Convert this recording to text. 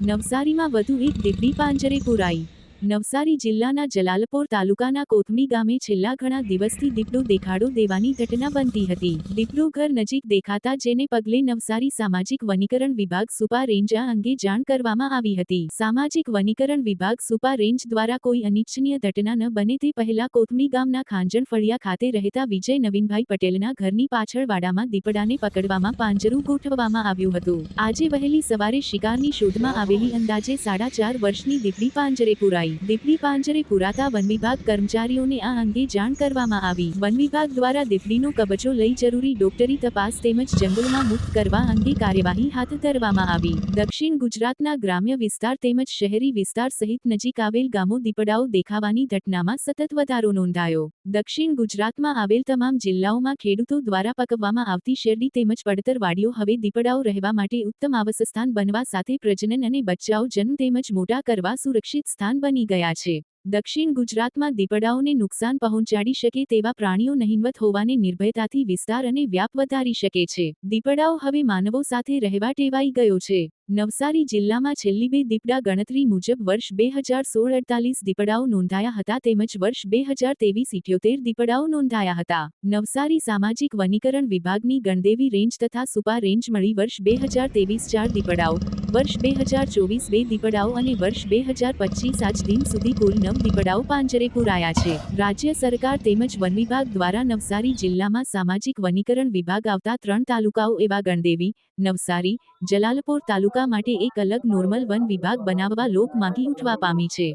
નવસારીમાં વધુ એક દીપડી પાંજરે પુરાઈ. નવસારી જિલ્લાના જલાલપોર તાલુકાના કોથમી ગામે છેલ્લા ઘણા દિવસથી દીપડો દેખાડો દેવાની ઘટના બનતી હતી. દીપડો ઘર નજીક દેખાતા જેને પગલે નવસારી સામાજિક વનીકરણ વિભાગ સુપા રેન્જ અંગે જાણ કરવામાં આવી હતી. સામાજિક વનીકરણ વિભાગ સુપા રેન્જ દ્વારા કોઈ અનિચ્છનીય ઘટના ન બને તે પહેલા કોથમી ગામના ખાંજણ ફળિયા ખાતે રહેતા વિજય નવીનભાઈ પટેલના ઘરની પાછળ વાડામાં દીપડાને પકડવામાં પાંજરું ગોઠવવામાં આવ્યું હતું. આજે વહેલી સવારે શિકારની શોધમાં આવેલી અંદાજે સાડા ચાર વર્ષની દીપડી પાંજરે પુરાઈ દીપડી પાંજરે પુરાતા વન વિભાગ કર્મચારીઓને આ અંગે જાણ કરવામાં આવી. વન વિભાગ દ્વારા દીપડીનો કબજો લઈ જરૂરી ડોક્ટરી તપાસ તેમજ જંગલમાં મુક્ત કરવા અંગે કાર્યવાહી હાથ ધરવામાં આવી. દક્ષિણ ગુજરાતના ગ્રામ્ય વિસ્તાર તેમજ શહેરી વિસ્તાર સહિત નજીક આવેલ ગામો દીપડાઓ દેખાવાની ઘટનામાં સતત વધારો નોંધાયો. દક્ષિણ ગુજરાતમાં આવેલ તમામ જિલ્લાઓમાં ખેડૂતો દ્વારા પકવવામાં આવતી શેરડી તેમજ પડતર વાડીઓ હવે દીપડાઓ રહેવા માટે ઉત્તમ આવાસસ્થાન બનવા સાથે પ્રજનન અને બચ્ચાઓ જન્મ તેમજ મોટા કરવા સુરક્ષિત સ્થાન બની ગયા છે. દક્ષિણ ગુજરાતમાં દીપડાઓને નુકસાન પહોંચાડી શકે તેવા પ્રાણીઓ નહિવત હોવાને નિર્ભયતાથી વિસ્તાર અને વ્યાપ વધારી શકે છે. દીપડાઓ હવે માનવો સાથે રહેવા ટેવાઈ ગયો છે. નવસારી જિલ્લામાં છેલ્લી બે દીપડા ગણતરી મુજબ વર્ષ બે હજાર સોળ અડતાલીસ દીપડાઓ નોંધાયા હતા તેમજ વર્ષ બે હજાર તેવીસ ઇઠ્યોતેર દીપડાઓ નોંધાયા હતા. નવસારી સામાજિક વનીકરણ વિભાગની ગણદેવી રેન્જ તથા સુપા રેન્જ મળી વર્ષ બે હજાર તેવીસ ચાર દીપડાઓ. વર્ષ બે હજાર ચોવીસ બે દીપડાઓ અને વર્ષ બે હજાર પચીસ આજ દિન સુધી કુલ નવ દીપડાઓ પાંજરે પુરાયા છે. રાજ્ય સરકાર તેમજ વન વિભાગ દ્વારા નવસારી જિલ્લામાં સામાજિક વનીકરણ વિભાગ આવતા ત્રણ તાલુકાઓ એવા ગણદેવી, નવસારી, જલાલપોર તાલુકા માટે એક અલગ નોર્મલ વન વિભાગ બનાવવા લોક માંગી ઉઠવા પામી છે.